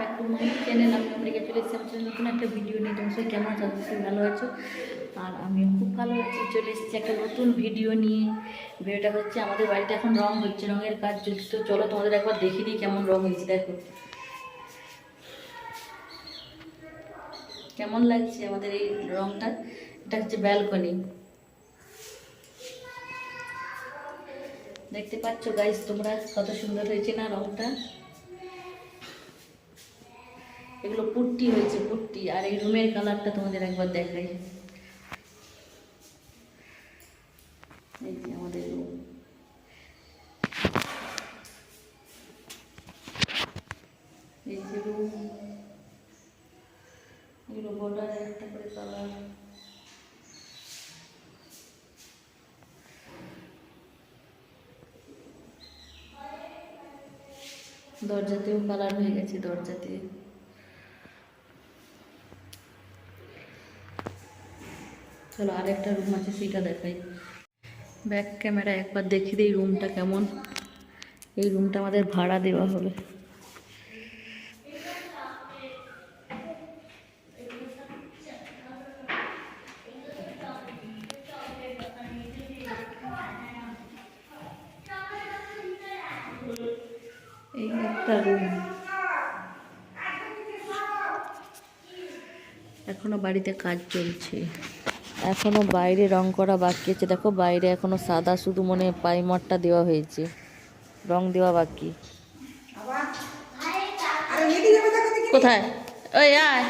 Back to my channel আমি America চলে এসেছি আমার নতুন একটা ভিডিও নিয়ে। তোমার সবাই কেমন আছো? অবশ্যই ভালো আছো। আর আমিও খুব ভালো আছি। চলে এসেছি একটা নতুন ভিডিও নিয়ে। ভিডিওটা হচ্ছে আমাদের বাড়িতে এখন রং হচ্ছে, রঙের কাজ চলছে। তো চলো তোমাদের একবার দেখিয়ে দিই কেমন রং হয়েছে, দেখো। কেমন লাগছে আমাদের এই রংটা? এটা হচ্ছে ব্যালকনি দেখতে পাচ্ছ গাইস তোমরা কত সুন্দর হয়েছে না রংটা? এগুলো পুট্টি হয়েছে, পুট্টি। আর এই রুমের কালারটা তোমাদের একবার দেখাই। আমাদের রুম। রুম। এগুলো একটা করে কালার দরজাতেও কালার হয়ে গেছে, দরজাতে। চলো আরেকটা রুম আছে, সেটা দেখাই। ব্যাক ক্যামেরা একবার দেখি দিই রুমটা কেমন। এই রুমটা আমাদের ভাড়া দেওয়া হবে। এই একটা রুম এখনও বাড়িতে কাজ চলছে। এখনও বাইরে রং করা বাকি আছে। দেখো বাইরে এখনও সাদা শুধু মনে পাইমারটা দেওয়া হয়েছে। রং দেওয়া বাকি। কোথায়? ওই আয়।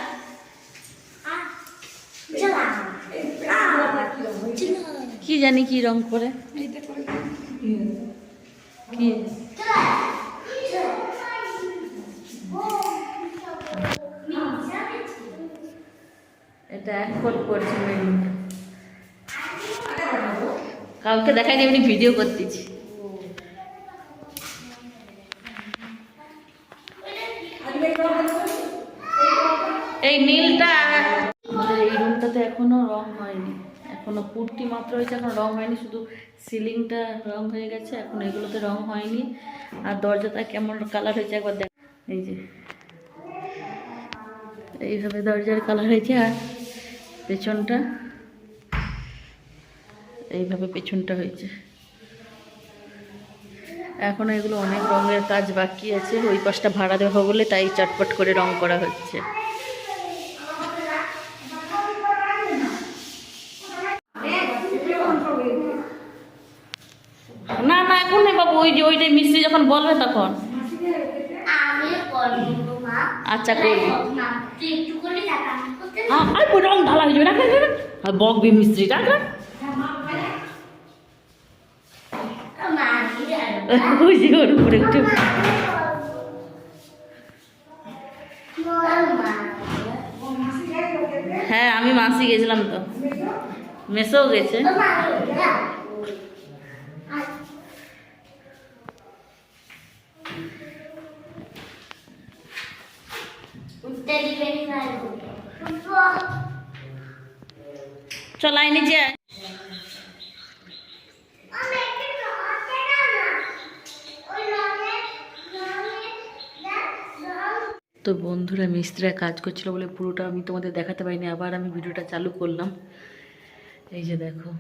কি জানি কি রং করে? কি? কাউকে দেখাই এমনি ভিডিও করতেছি। এই নীলটা এই রুমটাতে এখনও রং হয়নি। এখনও পুট্টি মাত্র হয়েছে, এখন রং হয়নি, শুধু সিলিংটা রং হয়ে গেছে, এখন এগুলোতে রং হয়নি। আর দরজাটা কেমন কালার হয়েছে একবার দেখ। এই যে। এইভাবে দরজার কালার হয়েছে, আর পেছনটা এইভাবে পেছনটা হয়েছে। এখনও এগুলো অনেক রঙের কাজ বাকি আছে ওই পাশটা ভাড়া দেওয়া বলে তাই চটপট করে রং করা হচ্ছে। না না এখন নেই বাবু ওই যে ওইটাই মিস্ত্রি যখন বলবে তখন। আমি করব মা। আচ্ছা করবি। হ্যাঁ রং ঢালা হয়ে যাবে রাখ বকবি মিস্ত্রি রাখ রাখ। মা আমি জানো ওই যে ওর উপরে উঠে মা হ্যাঁ আমি মাসি গেছিলাম তো। মেসেও গেছে। মা উঠতে চল আয়। নিচে আয়। আমি একটু রঙে দাও না ওই রঙে রঙে রঙ তো বন্ধুরা মিস্ত্রিরা কাজ করছিল বলে পুরোটা আমি তোমাদের দেখাতে পারিনি, আবার আমি ভিডিওটা চালু করলাম। এই যে দেখো।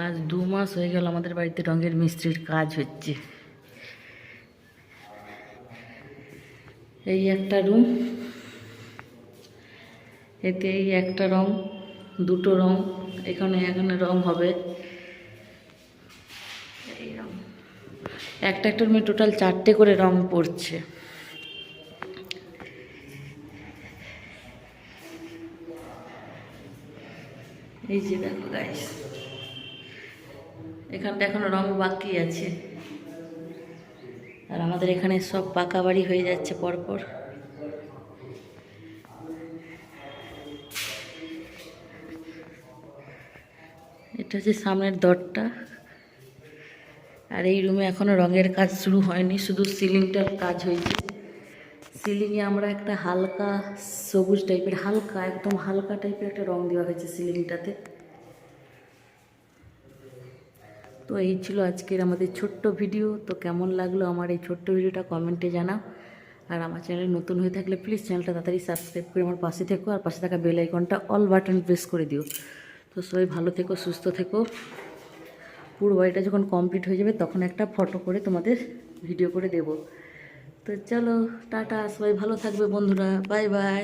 আজ দু মাস হয়ে গেল আমাদের বাড়িতে রঙের মিস্ত্রির কাজ হচ্ছে। এই একটা রুম। এতে এই একটা রং, দুটো রং, এখানে এখানে রং হবে। এই রং। একটা একটা রুমে টোটাল চারটে করে রং পড়ছে। এই যে দেখো গাইস এখানটা এখনও রং বাকি আছে। আর আমাদের এখানে সব পাকা বাড়ি হয়ে যাচ্ছে পরপর। এটা হচ্ছে সামনের দরটা। আর এই রুমে এখনও রঙের কাজ শুরু হয়নি, শুধু সিলিংটার কাজ হয়েছে। সিলিংয়ে আমরা একটা হালকা সবুজ টাইপের হালকা, একদম হালকা টাইপের একটা রং দেওয়া হয়েছে সিলিংটাতে তো এই ছিল আজকের আমাদের ছোট্ট ভিডিও তো কেমন লাগল আমার এই ছোট্ট ভিডিওটা কমেন্টে জানাও। আর আমার চ্যানেলে নতুন হয়ে থাকলে প্লিজ চ্যানেলটা তাড়াতাড়ি সাবস্ক্রাইব করে আমার পাশে থেকো। আর পাশে থাকা বেল আইকনটা অল বাটন প্রেস করে দিও। তো সবাই ভালো থেকো, সুস্থ থেকো। পুরো বাড়িটা যখন কমপ্লিট হয়ে যাবে, তখন একটা ফটো করে তোমাদের ভিডিও করে দেব। তো চলো, টাটা, সবাই ভালো থাকবে বন্ধুরা বাই বাই